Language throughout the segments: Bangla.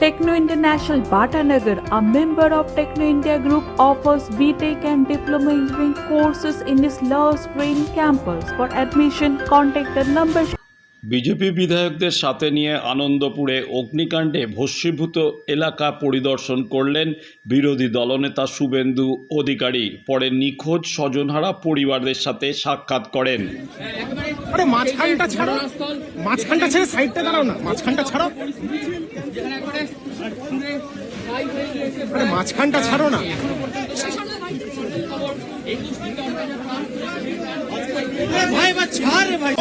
Techno International Bhatanagar, a member of Techno India Group, offers BTEC and Diploma Engineering courses in its Love Green campus. For admission, contact the number BJP বিধায়কদের সাথে নিয়ে আনন্দপুরে অগ্নিকাণ্ডে ভস্মীভূত এলাকা পরিদর্শন করলেন বিরোধী দলনেতা শুভেন্দু অধিকারী পরে নিখোঁজ স্বজনহারা পরিবারদের সাথে সাক্ষাৎ করেন আরে মাঝখানটা ছাড়ো মাঝখানটা ছেড়ে সাইডটা দাঁড়াও না মাঝখানটা ছাড়ো মাঝখানটা ছাড়ো না। भाई बच्चा रे भाई।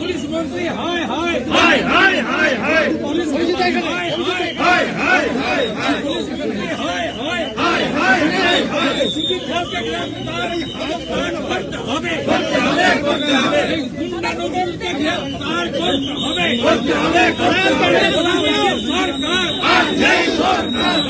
पुलिस मंत्री हाय हाय हाय हाय हाय हाय पुलिस मंत्री हाय हाय हाय हाय पुलिस मंत्री हाय हाय हाय हाय हाय हाय सुदीप घोष के गिरफ़्तार बंद हमें बंद हमें बंद हमें गुंडा नोबल के गिरफ़्तार बंद हमें बंद हमें सरकार सरकार आज जय सरकार।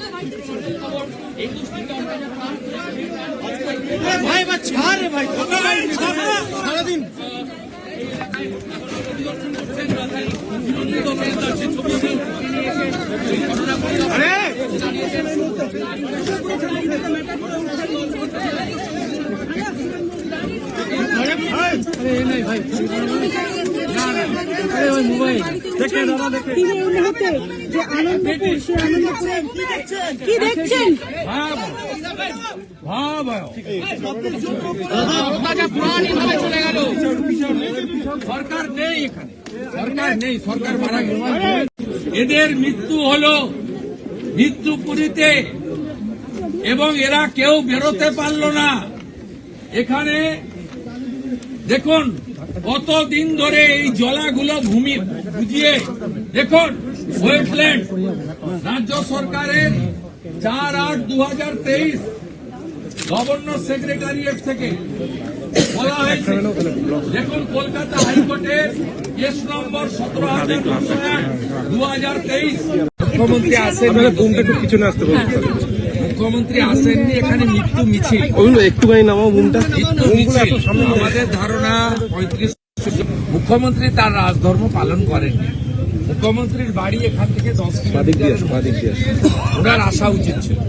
ভাই বা ছাড় রে ভাই সারাদিন। আরে! তিনি এই মুহূর্তে যে আনন্দপুর সে আনন্দপুরে কি দেখছেন সরকার নেই এখানে সরকার নেই সরকার মারা গেছে এদের মৃত্যু হলো মৃত্যুপুরীতে এবং এরা কেউ বেরোতে পারল না। এখানে দেখুন, কতদিন ধরে এই জলাগুলো ভূমি বুঝিয়ে, দেখুন ওয়েটল্যান্ড রাজ্য সরকারের চার আট দু হাজার তেইশ গভর্নর সেক্রেটারিয়েট থেকে বলা হয়েছে। দেখুন, কলকাতা হাইকোর্টের কেস নম্বর সতেরো হাজার দু হাজার তেইশ। মুখ্যমন্ত্রী আসেননি একটু পিছনে আসতে মুখ্যমন্ত্রী আসেননি এখানে মৃত্যু মিছিল। বলুন একটুখানি নামাও মৃত্যু মিছিল। আমাদের ধারণা পঁয়ত্রিশ মুখ্যমন্ত্রী তার রাজধর্ম পালন করেননি। মুখ্যমন্ত্রীর বাড়ি এখান থেকে দশ কিলোমিটার ওনার আসা উচিত ছিল।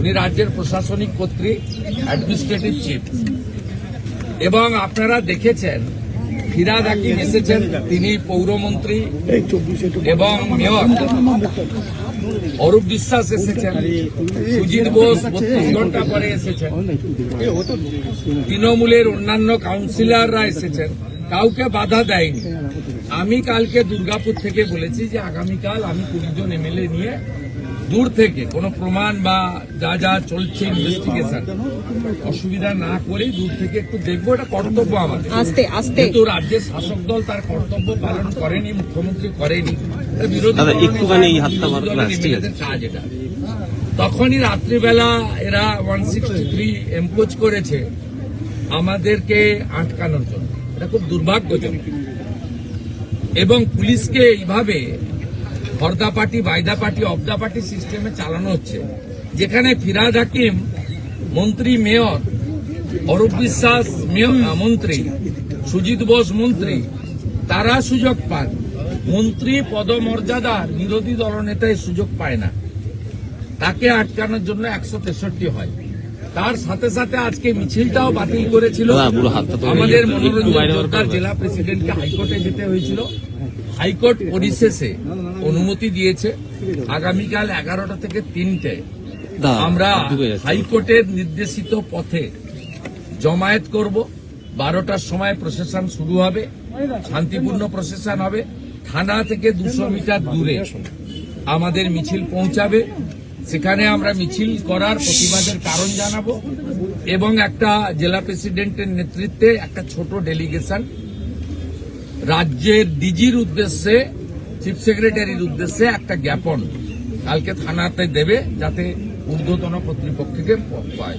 উনি রাজ্যের প্রশাসনিক কর্তৃক অ্যাডমিনিস্ট্রেটিভ চিফ। এবং আপনারা দেখেছেন ফিরাদ হাকিম এসেছেন তিনি পৌরমন্ত্রী এবং মেয়র। অরূপ বিশ্বাস এসেছেন সুজিত বোস বত্রিশ ঘণ্টা পরে এসেছেন। তৃণমূলের অন্যান্য কাউন্সিলররা এসেছেন কাউকে বাধা দেয়নি। আমি কালকে দুর্গাপুর থেকে বলেছি যে আগামীকাল আমি কুড়িজন এমএলএ নিয়ে দূর থেকে কোনো প্রমাণ বা যা যা চলছে ইনভেস্টিগেশন অসুবিধা না করেই দূর থেকে একটু দেখব এটা কর্তব্য আমাদের। আস্তে আস্তে। কিন্তু রাজ্যের শাসক দল তার কর্তব্য পালন করেনি মুখ্যমন্ত্রী করেনি একটুখানি কাজ এটা। তখনই রাত্রিবেলা এরা ওয়ান সিক্সটি থ্রি এম্পোজ করেছে আমাদেরকে আটকানোর জন্য। এটা খুব দুর্ভাগ্যজনক। এবং পুলিশকে এইভাবে হরদা পার্টি বাইদা পার্টি অবদা পার্টি সিস্টেমে চালানো হচ্ছে। যেখানে ফিরাদ হাকিম মন্ত্রী মেয়র অরূপ বিশ্বাস মন্ত্রী সুজিত বোস মন্ত্রী তারা সুযোগ পান মন্ত্রী পদমর্যাদা বিরোধী দলনেতা এই সুযোগ পায় না। তাকে আটকানোর জন্য একশো তেষট্টি হয়। তার সাথে সাথে আজকে মিছিলটাও বাতিল করেছিল। আমাদের মনোরঞ্জন সরকার জেলা প্রেসিডেন্টকে হাইকোর্টে যেতে হয়েছিল। হাইকোর্ট পরিশেষে অনুমতি দিয়েছে আগামীকাল এগারোটা থেকে তিনটে। আমরা হাইকোর্টের নির্দেশিত পথে জমায়েত করব। বারোটার সময় প্রসেশন শুরু হবে শান্তিপূর্ণ প্রসেশন হবে। থানা থেকে দুশো মিটার দূরে আমাদের মিছিল পৌঁছাবে। সেখানে আমরা মিছিল করার প্রতিবাদের কারণ জানাব এবং একটা জেলা প্রেসিডেন্টের নেতৃত্বে একটা ছোট ডেলিগেশন রাজ্যের ডিজির উদ্দেশ্যে চিফ সেক্রেটারির উদ্দেশ্যে একটা জ্ঞাপন কালকে থানাতে দেবে যাতে ঊর্ধ্বতন কর্তৃপক্ষকে পায়